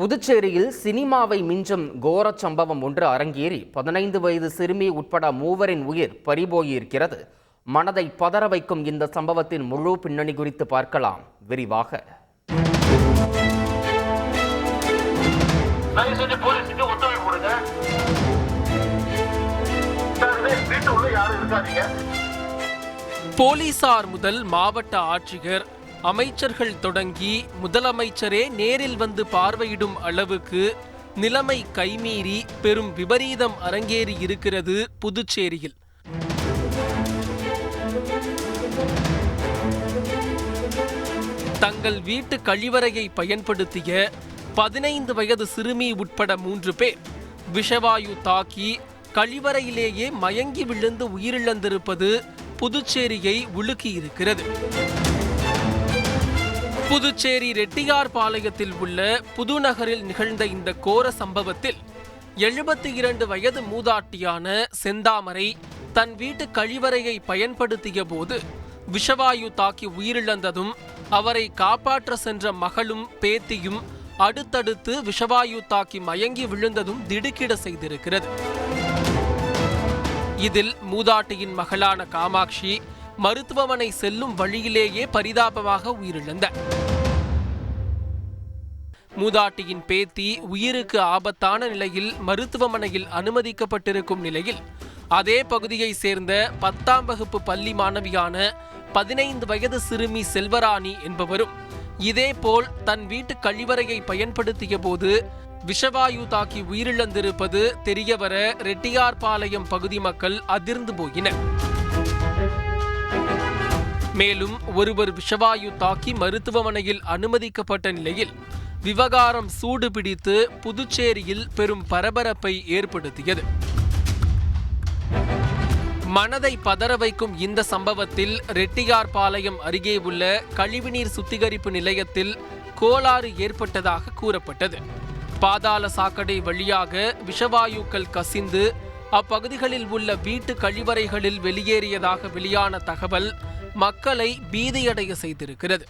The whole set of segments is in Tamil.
புதுச்சேரியில் சினிமாவை மிஞ்சும் கோரச் சம்பவம் ஒன்று அரங்கேறி பதினைந்து வயது சிறுமி உட்பட மூவரின் உயிர் பறிபோயிருக்கிறது. மனதை பதற வைக்கும் இந்த சம்பவத்தின் முழு பின்னணி குறித்து பார்க்கலாம். விரிவாக. போலீசார் முதல் மாவட்ட ஆட்சியர் அமைச்சர்கள் தொடங்கி முதலமைச்சரே நேரில் வந்து பார்வையிடும் அளவுக்கு நிலைமை கைமீறி பெரும் விபரீதம் அரங்கேறி இருக்கிறது புதுச்சேரியில். தங்கள் வீட்டு கழிவறையை பயன்படுத்திய பதினைந்து வயது சிறுமி உட்பட மூன்று பேர் விஷவாயு தாக்கி கழிவறையிலேயே மயங்கி விழுந்து உயிரிழந்திருப்பது புதுச்சேரியை உலுக்கியிருக்கிறது. புதுச்சேரி ரெட்டியார்பாளையத்தில் உள்ள புதுநகரில் நிகழ்ந்த இந்த கோர சம்பவத்தில் எழுபத்தி இரண்டு வயது மூதாட்டியான செந்தாமரை தன் வீட்டு கழிவறையை பயன்படுத்திய போது விஷவாயு தாக்கி உயிரிழந்ததும் அவரை காப்பாற்ற சென்ற மகளும் பேத்தியும் அடுத்தடுத்து விஷவாயு தாக்கி மயங்கி விழுந்ததும் திடுக்கிட செய்திருக்கிறது. இதில் மூதாட்டியின் மகளான காமாட்சி மருத்துவமனை செல்லும் வழியிலேயே பரிதாபமாக உயிரிழந்தார் மூதாட்டியின் பேத்தி உயிருக்கு ஆபத்தான நிலையில் மருத்துவமனையில் அனுமதிக்கப்பட்டிருக்கும் நிலையில் அதே பகுதியை சேர்ந்த பத்தாம் வகுப்பு பள்ளி மாணவியான பதினைந்து வயது சிறுமி செல்வராணி என்பவரும் இதேபோல் தன் வீட்டு கழிவறையை பயன்படுத்திய போது விஷவாயு தாக்கி உயிரிழந்திருப்பது தெரியவர ரெட்டியார்பாளையம் பகுதி மக்கள் அதிர்ந்து போயினர். மேலும் ஒருவர் விஷவாயு தாக்கி மருத்துவமனையில் அனுமதிக்கப்பட்ட நிலையில் விவகாரம் சூடு பிடித்து புதுச்சேரியில் பெரும் பரபரப்பை ஏற்படுத்தியது. மனதை பதற வைக்கும் இந்த சம்பவத்தில் ரெட்டியார்பாளையம் அருகே உள்ள கழிவுநீர் சுத்திகரிப்பு நிலையத்தில் கோளாறு ஏற்பட்டதாக கூறப்பட்டது. பாதாள சாக்கடை வழியாக விஷவாயுக்கள் கசிந்து அப்பகுதிகளில் உள்ள வீட்டு கழிவறைகளில் வெளியேறியதாக வெளியான தகவல் மக்களை பீதியடைய செய்திருக்கிறது.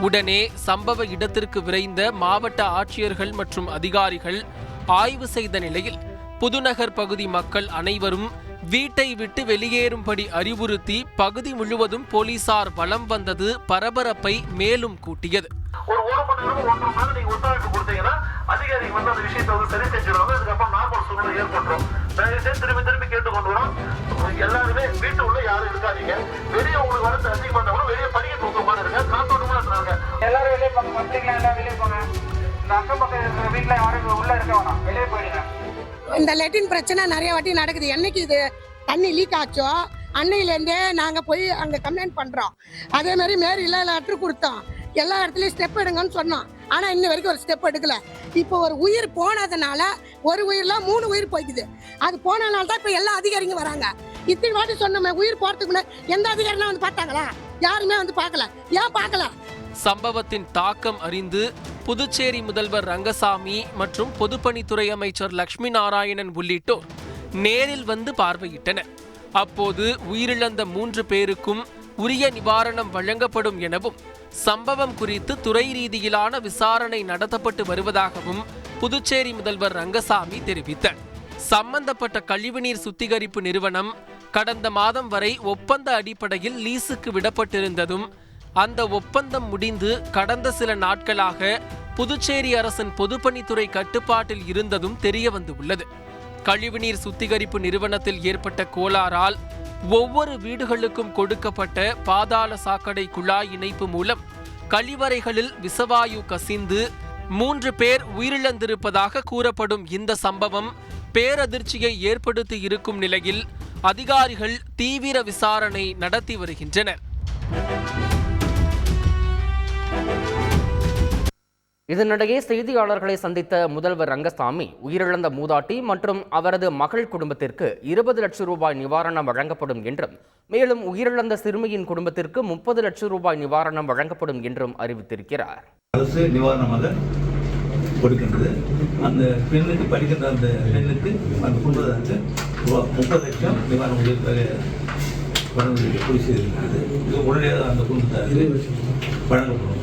உடனே சம்பவ இடத்திற்கு விரைந்த மாவட்ட ஆட்சியர்கள் மற்றும் அதிகாரிகள் ஆய்வு செய்த நிலையில் புதுநகர் பகுதி மக்கள் அனைவரும் வீட்டை விட்டு வெளியேறும்படி அறிவுறுத்தி பகுதி முழுவதும் போலீசார் வலம் வந்தது பரபரப்பை மேலும் கூட்டியது. ஒரு ஒரு மணி நேரம் ஒன்றரை மணி நேரம் நீங்க ஒத்துழைப்பு கொடுத்தீங்கன்னா அதிகாரிகள் வந்து அந்த விஷயத்தை வந்து சரி செஞ்சிருவாங்க அதுக்கப்புறம் நார்மல் சூழ்நிலை ஏற்பட்டுரும். தயவு செய்து திரும்பி திரும்பி கேட்டுக்கொண்டு வரோம். எல்லாருமே வீட்டு உள்ள யாரும் இருக்காதீங்க. வெளியே உங்களுக்கு வரது அதிகமா இருந்தா கூட வெளியே படிக்க தூக்கமா இருங்க. காத்தோட்டமா இருக்காங்க எல்லாரும் வெளியே போங்க. பப்ளிக்லாம் எல்லாம் வெளியே போங்க. இந்த அக்கம் பக்கம் இருக்கிற வீட்டில் யாரும் உள்ள இருக்க வேணாம். வெளியே போயிடுங்க. இந்த லெட்டின் பிரச்சனை நிறைய வாட்டி நடக்குது. என்னைக்கு இது தண்ணி லீக் ஆச்சோ? அன்னையிலேருந்தே நாங்கள் போய் அங்கே கம்ப்ளைண்ட் பண்ணுறோம் அதே மாதிரி மேரியில் லெட்ரு கொடுத்தோம். எல்லா இடத்துலையும் ஸ்டெப் எடுங்கன்னு சொன்னோம் ஆனால் இன்ன வரைக்கும் ஒரு ஸ்டெப் எடுக்கல. இப்போ ஒரு உயிர் போனதுனால ஒரு உயிர்லாம் மூணு உயிர் போய்க்குது. அது போனதுனால தான் இப்போ எல்லா அதிகாரிங்க வராங்க. இத்தனை வாட்டி சொன்னோமே உயிர் போகிறதுக்கு முன்னாடி எந்த அதிகாரினா வந்து பார்த்தாங்களா? யாருமே வந்து பார்க்கல. ஏன் பார்க்கல? சம்பவத்தின் தாக்கம் அறிந்து புதுச்சேரி முதல்வர் ரங்கசாமி மற்றும் பொதுப்பணித்துறை அமைச்சர் லட்சுமி நாராயணன் உள்ளிட்டோர் நேரில் வந்து பார்வையிட்டனர். அப்போது உயிரிழந்த மூன்று பேருக்கும் உரிய நிவாரணம் வழங்கப்படும் எனவும் சம்பவம் குறித்து துறை ரீதியிலான விசாரணை நடத்தப்பட்டு வருவதாகவும் புதுச்சேரி முதல்வர் ரங்கசாமி தெரிவித்தார். சம்பந்தப்பட்ட கழிவுநீர் சுத்திகரிப்பு நிறுவனம் கடந்த மாதம் வரை ஒப்பந்த அடிப்படையில் லீஸுக்கு விடப்பட்டிருந்ததும் அந்த ஒப்பந்தம் முடிந்து கடந்த சில நாட்களாக புதுச்சேரி அரசின் பொதுப்பணித்துறை கட்டுப்பாட்டில் இருந்ததும் தெரிய வந்துள்ளது கழிவுநீர் சுத்திகரிப்பு நிறுவனத்தில் ஏற்பட்ட கோளாறால் ஒவ்வொரு வீடுகளுக்கும் கொடுக்கப்பட்ட பாதாள சாக்கடை குழாய் இணைப்பு மூலம் கழிவறைகளில் விசவாயு கசிந்து மூன்று பேர் உயிரிழந்திருப்பதாக கூறப்படும் இந்த சம்பவம் பேரதிர்ச்சியை ஏற்படுத்தி இருக்கும் நிலையில் அதிகாரிகள் தீவிர விசாரணை நடத்தி வருகின்றனர். இதனிடையே செய்தியாளர்களை சந்தித்த முதல்வர் ரங்கசாமி உயிரிழந்த மூதாட்டி மற்றும் அவரது மகள் குடும்பத்திற்கு இருபது லட்சம் ரூபாய் நிவாரணம் வழங்கப்படும் என்றும் மேலும் உயிரிழந்த சிறுமியின் குடும்பத்திற்கு முப்பது லட்சம் ரூபாய் நிவாரணம் வழங்கப்படும் என்றும் அறிவித்திருக்கிறார். அரசு நிவாரணமாக கொடுக்கின்றது. அந்த பெண்ணுக்கு படிக்கின்ற அந்த பெண்ணுக்கு அந்த குடும்பத்திற்கு முப்பது லட்சம் நிவாரணம் உதவித்தொகை வழங்குவதற்கு பொய் இது உடனடியாக அந்த குடும்பத்தாருக்கு வழங்கப்படும்.